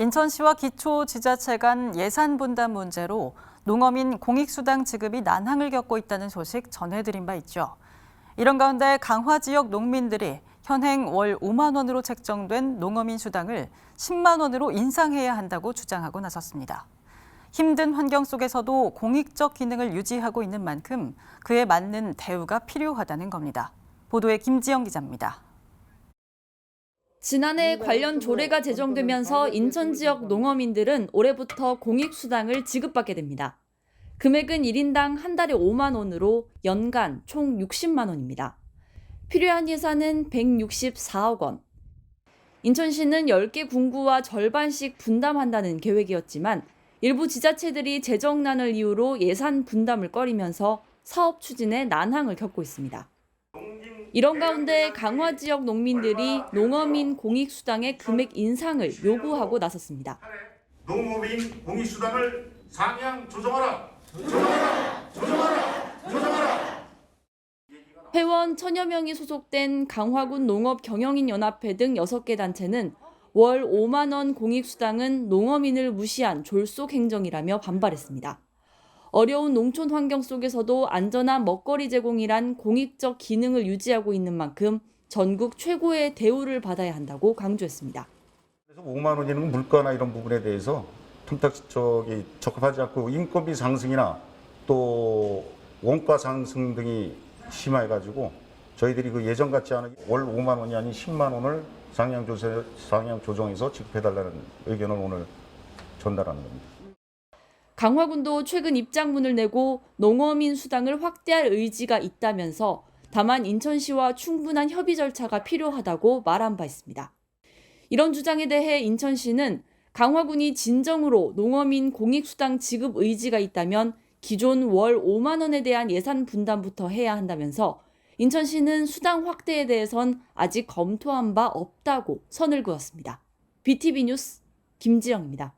인천시와 기초지자체 간 예산 분담 문제로 농어민 공익수당 지급이 난항을 겪고 있다는 소식 전해드린 바 있죠. 이런 가운데 강화 지역 농민들이 현행 월 5만 원으로 책정된 농어민 수당을 10만 원으로 인상해야 한다고 주장하고 나섰습니다. 힘든 환경 속에서도 공익적 기능을 유지하고 있는 만큼 그에 맞는 대우가 필요하다는 겁니다. 보도에 김지영 기자입니다. 지난해 관련 조례가 제정되면서 인천 지역 농어민들은 올해부터 공익수당을 지급받게 됩니다. 금액은 1인당 한 달에 5만 원으로 연간 총 60만 원입니다. 필요한 예산은 164억 원. 인천시는 10개 군구와 절반씩 분담한다는 계획이었지만 일부 지자체들이 재정난을 이유로 예산 분담을 꺼리면서 사업 추진에 난항을 겪고 있습니다. 이런 가운데 강화 지역 농민들이 농어민 공익수당의 금액 인상을 요구하고 나섰습니다. 농업인 공익수당을 상향 조정하라. 회원 천여 명이 소속된 강화군 농업 경영인 연합회 등 6개 단체는 월 5만 원 공익수당은 농어민을 무시한 졸속 행정이라며 반발했습니다. 어려운 농촌 환경 속에서도 안전한 먹거리 제공이란 공익적 기능을 유지하고 있는 만큼 전국 최고의 대우를 받아야 한다고 강조했습니다. 그래서 5만 원이는 물가나 이런 부분에 대해서 저기 적합하지 않고 인건비 상승이나 또 원가 상승 등이 심해가지고 저희들이 그 예전 같지 않은 월 5만 원이 아닌 10만 원을 상향 조세 상향 조정해서 지급해달라는 의견을 오늘 전달하는 겁니다. 강화군도 최근 입장문을 내고 농어민 수당을 확대할 의지가 있다면서 다만 인천시와 충분한 협의 절차가 필요하다고 말한 바 있습니다. 이런 주장에 대해 인천시는 강화군이 진정으로 농어민 공익수당 지급 의지가 있다면 기존 월 5만 원에 대한 예산 분담부터 해야 한다면서 인천시는 수당 확대에 대해선 아직 검토한 바 없다고 선을 그었습니다. BTV 뉴스 김지영입니다.